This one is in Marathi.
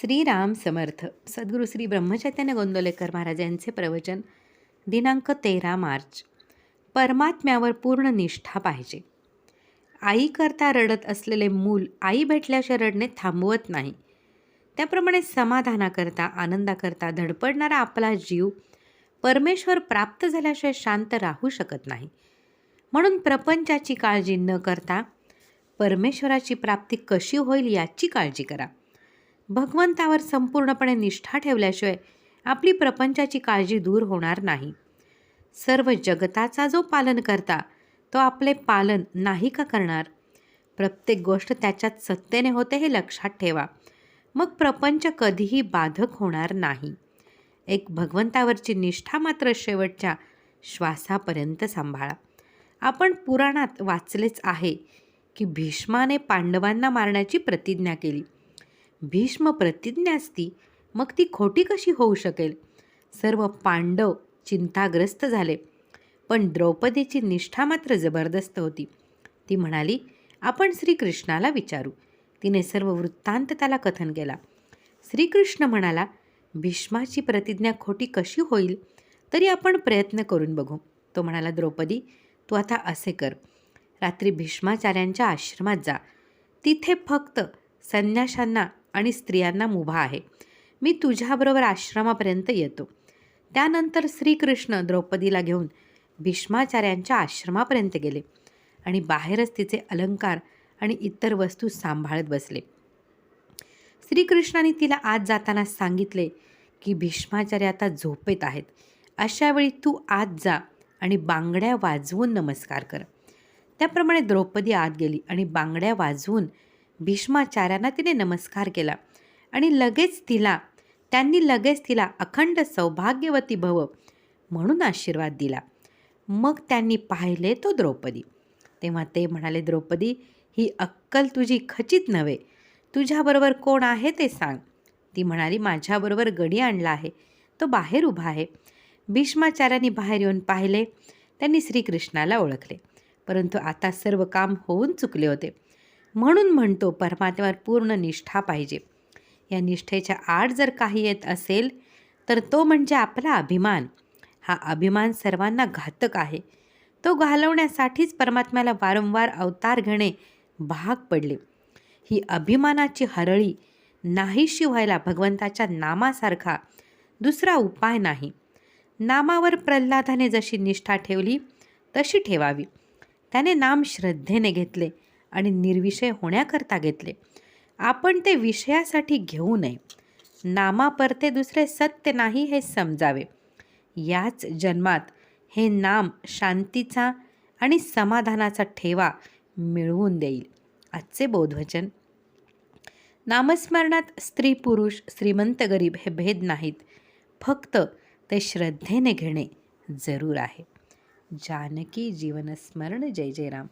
श्रीराम समर्थ सद्गुरू श्री ब्रह्मचैतन्य गोंदोलेकर महाराज यांचे प्रवचन दिनांक तेरा मार्च. परमात्म्यावर पूर्ण निष्ठा पाहिजे. आईकरता रडत असलेले मूल आई भेटल्याशिवाय रडणे थांबवत नाही. त्याप्रमाणे समाधानाकरता आनंदाकरता धडपडणारा आपला जीव परमेश्वर प्राप्त झाल्याशिवाय शांत राहू शकत नाही. म्हणून प्रपंचाची काळजी न करता परमेश्वराची प्राप्ती कशी होईल याची काळजी करा. भगवंतावर संपूर्णपणे निष्ठा ठेवल्याशिवाय आपली प्रपंचाची काळजी दूर होणार नाही. सर्व जगताचा जो पालन करता तो आपले पालन नाही का करणार? प्रत्येक गोष्ट त्याच्यात सत्तेने होते हे लक्षात ठेवा. मग प्रपंच कधीही बाधक होणार नाही. एक भगवंतावरची निष्ठा मात्र शेवटच्या श्वासापर्यंत सांभाळा. आपण पुराणात वाचलेच आहे की भीष्माने पांडवांना मारण्याची प्रतिज्ञा केली. भीष्म प्रतिज्ञा असती मग ती खोटी कशी होऊ शकेल? सर्व पांडव चिंताग्रस्त झाले. पण द्रौपदीची निष्ठा मात्र जबरदस्त होती. ती म्हणाली आपण श्रीकृष्णाला विचारू. तिने सर्व वृत्तांत त्याला कथन केला. श्रीकृष्ण म्हणाला भीष्माची प्रतिज्ञा खोटी कशी होईल? तरी आपण प्रयत्न करून बघू. तो म्हणाला द्रौपदी तू आता असे कर. रात्री भीष्माचार्यांच्या आश्रमात जा. तिथे फक्त संन्याशांना आणि स्त्रियांना मुभा आहे. मी तुझ्याबरोबर आश्रमापर्यंत येतो. त्यानंतर श्रीकृष्ण द्रौपदीला घेऊन भीष्माचार्यांच्या आश्रमापर्यंत गेले आणि बाहेरच तिचे अलंकार आणि इतर वस्तू सांभाळत बसले. श्रीकृष्णाने तिला आत जाताना सांगितले की भीष्माचार्य आता झोपेत आहेत. अशावेळी तू आत जा आणि बांगड्या वाजवून नमस्कार कर. त्याप्रमाणे द्रौपदी आत गेली आणि बांगड्या वाजवून भीष्माचार्यांना तिने नमस्कार केला आणि लगेच तिला त्यांनी लगेच तिला अखंड सौभाग्यवती भव म्हणून आशीर्वाद दिला. मग त्यांनी पाहिले तो द्रौपदी. तेव्हा ते म्हणाले द्रौपदी ही अक्कल तुझी खचित नव्हे. तुझ्याबरोबर कोण आहे ते सांग. ती म्हणाली माझ्याबरोबर गडी आणला आहे. तो बाहेर उभा आहे. भीष्माचार्यांनी बाहेर येऊन पाहिले. त्यांनी श्रीकृष्णाला ओळखले. परंतु आता सर्व काम होऊन चुकले होते. म्हणून म्हणतो परमात्म्यावर पूर्ण निष्ठा पाहिजे. या निष्ठेच्या आड जर काही येत असेल तर तो म्हणजे आपला अभिमान. हा अभिमान सर्वांना घातक आहे. तो घालवण्यासाठीच परमात्म्याला वारंवार अवतार घेणे भाग पडले. ही अभिमानाची हरळी नाहीशी व्हायला भगवंताच्या नामासारखा दुसरा उपाय नाही. नामावर प्रल्हादाने जशी निष्ठा ठेवली तशी ठेवावी. त्याने नाम श्रद्धेने घेतले. आणि निर्विषय होण्याकरता घेतले. आपण ते विषयासाठी घेऊ नये. नामापरते दुसरे सत्य नाही हे समजावे. याच जन्मात हे नाम शांतीचा आणि समाधानाचा ठेवा मिळवून देईल. आजचे बोधवचन. नामस्मरणात स्त्री पुरुष श्रीमंत गरीब हे भेद नाहीत. फक्त ते श्रद्धेने घेणे जरूर आहे. जानकी जीवनस्मरण. जय जय राम